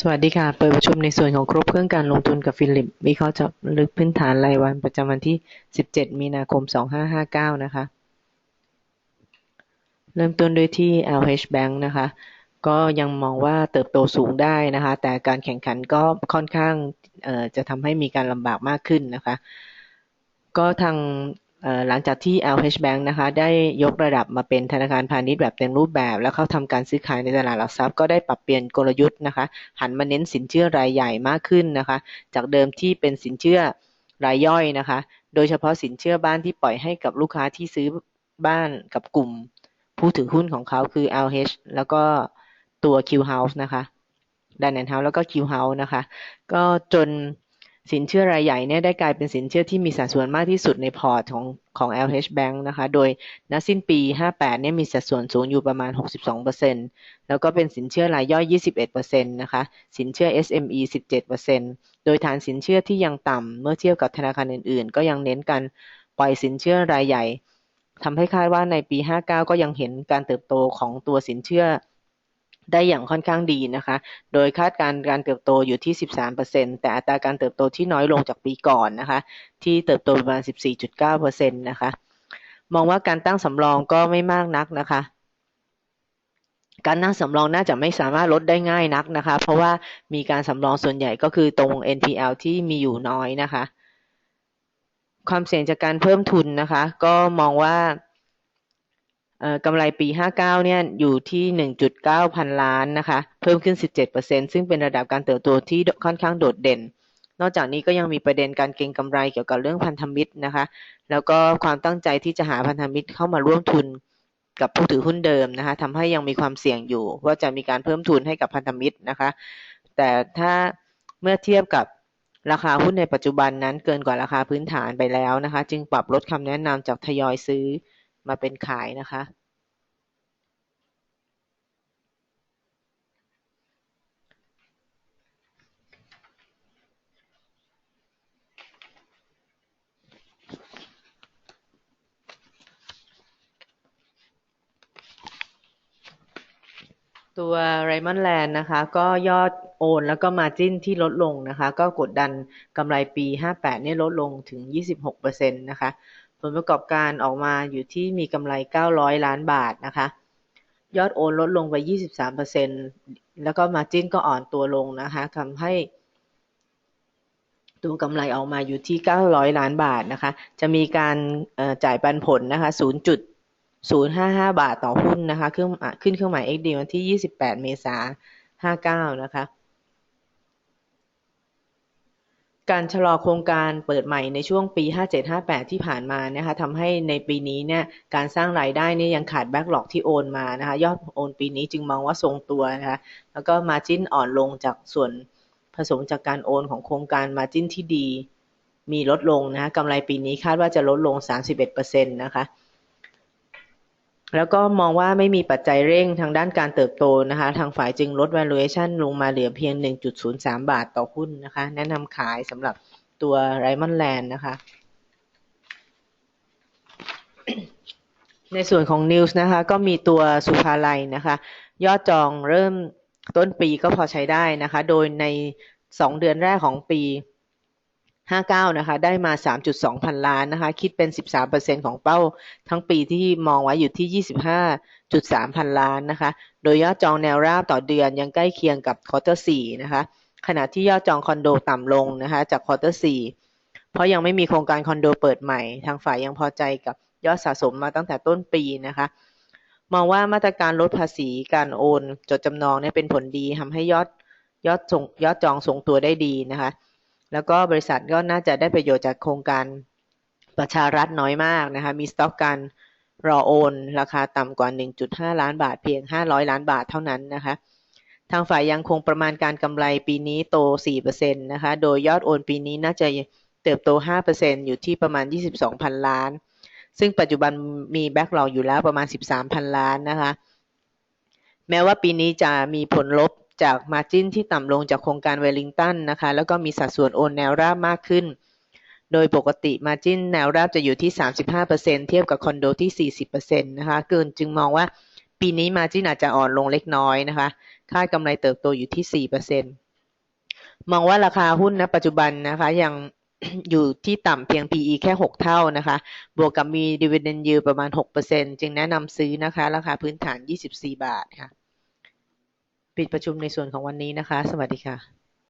สวัสดีค่ะ เปิดประชุมในส่วนของครบเครื่องการลงทุนกับฟิลิปวิเคราะห์จะลึกพื้นฐานรายวันประจำวันที่ 17 มีนาคม 2559 นะคะ เริ่มต้นด้วยที่ LH Bank นะคะ ก็ยังมองว่าเติบโตสูงได้นะคะ แต่การแข่งขันก็ค่อนข้างจะทำให้มีการลำบากมากขึ้นนะคะ ก็ทาง หลังจากที่ LH Bank นะคะได้ยกระดับมาเป็นธนาคารพาณิชย์แบบเต็มรูปแบบ แล้วเข้าทำการซื้อขายในตลาดหลักทรัพย์ก็ได้ปรับเปลี่ยนกลยุทธ์นะคะ หันมาเน้นสินเชื่อรายใหญ่มากขึ้นนะคะ จากเดิมที่เป็นสินเชื่อรายย่อยนะคะ โดยเฉพาะสินเชื่อบ้านที่ปล่อยให้กับลูกค้าที่ซื้อบ้านกับกลุ่ม ผู้ถือหุ้นของเขาคือ LH แล้วก็ตัว Q House นะคะดันแอนเฮาส์แล้วก็ Q House นะคะ ก็จน สินเชื่อรายใหญ่เนี่ยได้กลายเป็นสินเชื่อที่มีสัดส่วนมากที่สุดในพอร์ตของของ LH Bank นะคะ โดยณสิ้นปี 58 เนี่ยมีสัดส่วนสูงอยู่ประมาณ 62%แล้วก็เป็นสินเชื่อรายย่อย 21%นะคะ สินเชื่อ SME 17%โดยฐานสินเชื่อที่ยังต่ำเมื่อเทียบกับธนาคารอื่นๆ ก็ยังเน้นการปล่อยสินเชื่อรายใหญ่ทำให้คาดว่าในปี 59 ก็ยังเห็นการเติบโตของตัวสินเชื่อ ได้อย่างค่อนข้างดีนะคะ โดยคาดการการเติบโตอยู่ที่ 13%แต่อัตราการเติบโตที่น้อยลงจากปีก่อนนะคะ ที่เติบโตประมาณ 14.9%นะคะ มองว่าการตั้งสำรองก็ไม่มากนักนะคะการนั่งสำรองน่าจะไม่สามารถลดได้ง่ายนักนะคะ เพราะว่ามีการสำรองส่วนใหญ่ก็คือตรง NPL ที่มีอยู่น้อยนะคะ ความเสี่ยงจากการเพิ่มทุนนะคะ ก็มองว่า กำไรปี 59 เนี่ยอยู่ที่ 1.9 พันล้านนะคะ เพิ่มขึ้น 17%ซึ่งเป็นระดับการเติบโตที่ค่อนข้างโดดเด่น นอกจากนี้ก็ยังมีประเด็นการเก็งกำไรเกี่ยวกับเรื่องพันธมิตรนะคะ แล้วก็ความตั้งใจที่จะหาพันธมิตรเข้ามาร่วมทุนกับผู้ถือหุ้นเดิมนะคะทำให้ยังมีความเสี่ยงอยู่ว่าจะมีการเพิ่มทุนให้กับพันธมิตรนะคะ แต่ถ้าเมื่อเทียบกับราคาหุ้นในปัจจุบันนั้นเกินกว่าราคาพื้นฐานไปแล้วนะคะ จึงปรับลดคำแนะนำจากทยอยซื้อ มาเป็นขายนะคะตัวไรมอนแลนด์นะคะ ก็ยอดโอนแล้วก็มาจิ้นที่ลดลงนะคะ ก็กดดันกำไรปี 58 เนี่ยลดลงถึง 26%นะคะ ผลประกอบการออกมาอยู่ที่มีกำไร 900 ล้านบาทนะคะ ยอดโอนลดลงไป 23%แล้วก็มาจิ้นก็อ่อนตัวลงนะคะทำให้ตัวกำไรออกมาอยู่ที่ 900 ล้านบาทนะคะ จะมีการจ่ายปันผลนะคะ 0.055 บาทต่อหุ้นนะคะ ขึ้นขึ้นเครื่องหมาย XD วันที่ 28 เมษายน 59 นะคะ การชะลอโครงการเปิดใหม่ในช่วงปี 57-58 ที่ผ่านมานะคะทำให้ในปีนี้เนี่ยการสร้างรายได้เนี่ยยังขาดแบ็กหลอกที่โอนมานะคะยอดโอนปีนี้จึงมองว่าทรงตัวนะคะแล้วก็มาจิ้นอ่อนลงจากส่วนผสมจากการโอนของโครงการมาจิ้นที่ดี มีลดลงนะคะกำไรปีนี้คาดว่าจะลดลง 31%นะคะ แล้วก็มองว่าไม่มีปัจจัยเร่งทางด้านการเติบโตนะคะ ทางฝ่ายจึงลด valuation ลงมาเหลือเพียง 1.03 บาทต่อหุ้นนะคะ แนะนำขายสำหรับตัวไรมอนแลนด์นะคะ ในส่วนของ News นะคะ ก็มีตัวสุภาลัยนะคะ ยอดจองเริ่มต้นปีก็พอใช้ได้นะคะ โดยใน 2 เดือนแรกของปี 59 นะคะ ได้มา 3.2 พันล้านนะคะ คิดเป็น 13%ของเป้าทั้งปีที่มองไว้อยู่ที่ 25.3 พันล้านนะคะ โดยยอดจองแนวราบต่อเดือนยังใกล้เคียงกับควอเตอร์4นะคะ ขณะที่ยอดจองคอนโดต่ำลงนะคะ จากควอเตอร์4เพราะยังไม่มีโครงการคอนโดเปิดใหม่ ทางฝ่ายยังพอใจกับยอดสะสมมาตั้งแต่ต้นปีนะคะ มองว่ามาตรการลดภาษีการโอน จดจำนองเนี่ยเป็นผลดีทำให้ยอดยอดส่งยอดจองทรงตัวได้ดีนะคะ แล้วก็บริษัทก็น่าจะได้ประโยชน์จากโครงการประชารัฐน้อยมากนะคะมีสต็อกการรอโอน ราคาต่ำกว่า 1.5 ล้านบาทเพียง 500 ล้านบาทเท่านั้นนะคะทางฝ่ายยังคงประมาณการกำไรปีนี้โต 4%นะคะโดยยอดโอนปีนี้น่าจะเติบโต 5%อยู่ที่ประมาณ 22พันล้าน ซึ่งปัจจุบันมีแบ็กหลอกอยู่แล้วประมาณ 13พันล้านนะคะแม้ว่าปีนี้จะมีผลลบ จากมาจินที่ต่ำลงจากโครงการเวลลิงตันนะคะ แล้วก็มีสัดส่วนโอนแนวราบมากขึ้น โดยปกติมาจินแนวราบจะอยู่ที่ 35%เทียบกับคอนโดที่ 40%นะคะเกินจึงมองว่าปีนี้มาจินอาจจะอ่อนลงเล็กน้อยนะคะ ค่ากำไรเติบโตอยู่ที่ 4%มองว่าราคาหุ้นณปัจจุบันนะคะยังอยู่ที่ต่ำเพียง PE แค่ 6 เท่านะคะ บวกกับมีดีเวนต์ยืมประมาณ 6%จึงแนะนำซื้อนะคะ ราคาพื้นฐาน 24 บาทค่ะ ปิดประชุมในส่วนของวันนี้นะคะ สวัสดีค่ะ